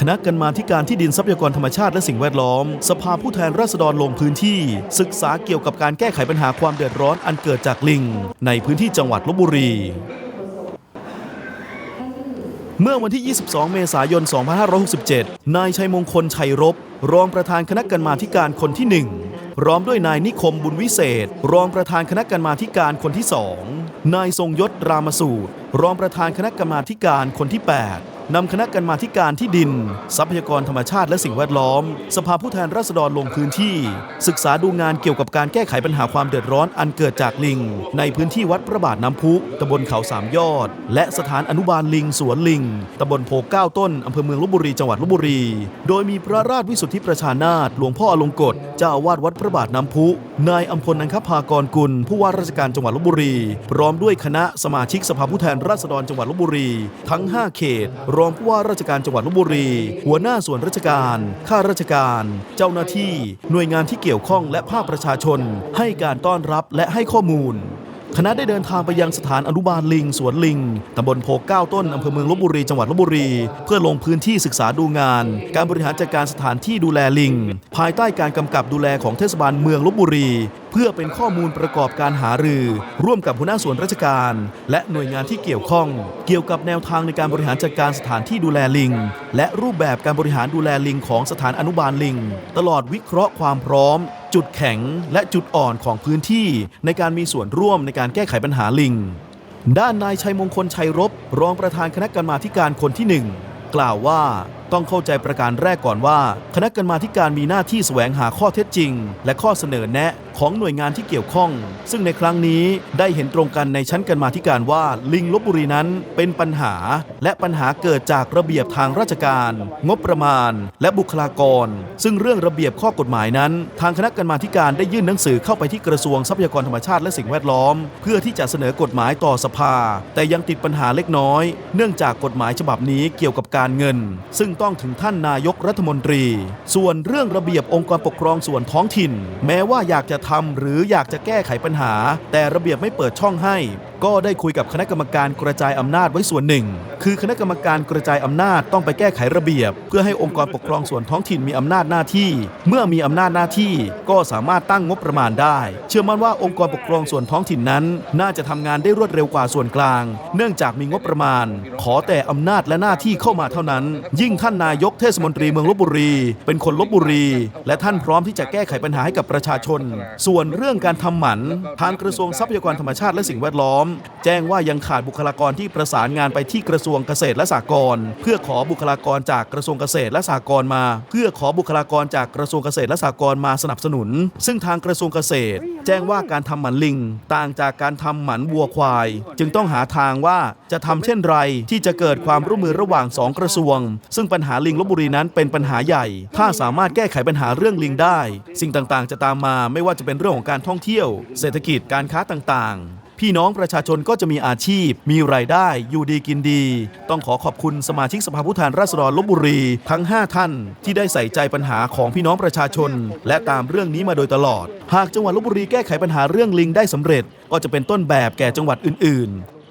คณะกรรมาธิการที่ดินทรัพยากรธรรมชาติและสิ่งแวดล้อม สภาผู้แทนราษฎรลงพื้นที่ ศึกษาเกี่ยวกับการแก้ไขปัญหาความเดือดร้อนอันเกิดจากลิง ในพื้นที่จังหวัดลบบุรี เมื่อวันที่ 22 เมษายน 2567 นายชัยมงคลชัยรบ รองประธานคณะกรรมาธิการคนที่ 1 พร้อมด้วยนายนิคมบุญวิเศษ รองประธานคณะกรรมาธิการคนที่ 2 นายทรงยศรามสูตร รองประธานคณะกรรมาการคนที่ 8นำคณะกรรมาการที่ดิน ทรัพยากรธรรมชาติและสิ่งแวดล้อม สภาผู้แทนราษฎรลงพื้นที่ ศึกษาดูงานเกี่ยวกับการแก้ไขปัญหาความเดือดร้อนอันเกิดจากลิง ในพื้นที่วัดพระบาทน้ำพุตำบลเขาสามยอด และสถานอนุบาลลิงสวนลิงตำบลโพเก้าต้นอำเภอเมืองลบบุรีจังหวัดลบบุรี โดยมีพระราชวิสุทธิประชานาถหลวงพ่ออลงกฎเจ้าอาวาสวัดพระบาทน้ำพุนายอัมพลนันคภากรกุลผู้ว่าราชการจังหวัดลบบุรี พร้อมด้วยคณะสมาชิกสภาผู้แทนราษฎรจังหวัดลบบุรี ทั้ง 5 เขต รองผู้ว่าราชการจังหวัดลบบุรี หัวหน้าส่วนราชการ ข้าราชการ เจ้าหน้าที่ หน่วยงานที่เกี่ยวข้องและภาคประชาชน ให้การต้อนรับและให้ข้อมูล คณะได้เดินทางไปยังสถานอนุบาลลิง สวนลิง ตำบลโพเก้าต้น อำเภอเมืองลบบุรี จังหวัดลบบุรี เพื่อลงพื้นที่ศึกษาดูงาน การบริหารจัดการสถานที่ดูแลลิง ภายใต้การกำกับดูแลของเทศบาลเมืองลบบุรี เพื่อเป็นข้อมูลประกอบการหารือ ร่วมกับหัวหน้าส่วนราชการ และหน่วยงานที่เกี่ยวข้อง เกี่ยวกับแนวทางในการบริหารจัดการสถานที่ดูแลลิง และรูปแบบการบริหารดูแลลิงของสถานอนุบาลลิง ตลอดวิเคราะห์ความพร้อม จุดแข็งและจุดอ่อนของพื้นที่ในการมีส่วนร่วมในการแก้ไขปัญหาลิง ด้านนายชัยมงคลชัยรบ รองประธานคณะกรรมาธิการคนที่หนึ่งกล่าวว่า ต้องเข้าใจประการแรกก่อนว่า คณะกรรมาธิการมีหน้าที่แสวงหาข้อเท็จจริง และข้อเสนอแนะของหน่วยงานที่เกี่ยวข้อง ซึ่งในครั้งนี้ได้เห็นตรงกันในชั้นกรรมาธิการว่าลิงลบบุรีนั้นเป็นปัญหา และปัญหาเกิดจากระเบียบทางราชการ งบประมาณ และบุคลากร ซึ่งเรื่องระเบียบข้อกฎหมายนั้น ทางคณะกรรมาธิการได้ยื่นหนังสือเข้าไปที่กระทรวงทรัพยากรธรรมชาติและสิ่งแวดล้อม เพื่อที่จะเสนอกฎหมายต่อสภา แต่ยังติดปัญหาเล็กน้อย เนื่องจากกฎหมายฉบับนี้เกี่ยวกับการเงิน ซึ่งต้องถึงท่านนายกรัฐมนตรี ส่วนเรื่องระเบียบองค์กรปกครองส่วนท้องถิ่น แม้ว่าอยากจะทำหรืออยากจะแก้ไขปัญหา แต่ระเบียบไม่เปิดช่องให้ ก็ได้คุยกับคณะกรรมการกระจายอำนาจไว้ส่วนหนึ่ง คือคณะกรรมการกระจายอำนาจต้องไปแก้ไขระเบียบ เพื่อให้องค์กรปกครองส่วนท้องถิ่นมีอำนาจหน้าที่ เมื่อมีอำนาจหน้าที่ก็สามารถตั้งงบประมาณได้ เชื่อมั่นว่าองค์กรปกครองส่วนท้องถิ่นนั้น น่าจะทำงานได้รวดเร็วกว่าส่วนกลาง เนื่องจากมีงบประมาณ ขอแต่อำนาจและหน้าที่เข้ามาเท่านั้น ยิ่งท่านนายกเทศมนตรีเมืองลบบุรี เป็นคนลบบุรี และท่านพร้อมที่จะแก้ไขปัญหาให้กับประชาชน ส่วนเรื่องการทำหมันทางกระทรวงทรัพยากรธรรมชาติและสิ่งแวดล้อมแจ้งว่ายังขาดบุคลากรที่ประสานงานไปที่กระทรวงเกษตรและสหกรณ์เพื่อขอบุคลากรจากกระทรวงเกษตรและสหกรณ์มา เพื่อขอบุคลากรจากกระทรวงเกษตรและสหกรณ์มาสนับสนุน ซึ่งทางกระทรวงเกษตร แจ้งว่าการทำหมันลิง ต่างจากการทำหมันวัวควาย จึงต้องหาทางว่าจะทำเช่นไรที่จะเกิดความร่วมมือระหว่างสองกระทรวง ซึ่งปัญหาลิงลบบุรีนั้นเป็นปัญหาใหญ่ ถ้าสามารถแก้ไขปัญหาเรื่องลิงได้ สิ่งต่างๆ จะตามมาไม่ว่าจะเป็นเรื่องของการท่องเที่ยว เศรษฐกิจการค้าต่างๆ พี่น้องประชาชนก็จะมีอาชีพ มีรายได้อยู่ดีกินดี ต้องขอขอบคุณสมาชิกสภาผู้แทนราษฎรลบบุรี ทั้ง 5 ท่าน ที่ได้ใส่ใจปัญหาของพี่น้องประชาชน และตามเรื่องนี้มาโดยตลอด หากจังหวัดลบบุรีแก้ไขปัญหาเรื่องลิงได้สำเร็จ ก็จะเป็นต้นแบบแก่จังหวัดอื่น ๆ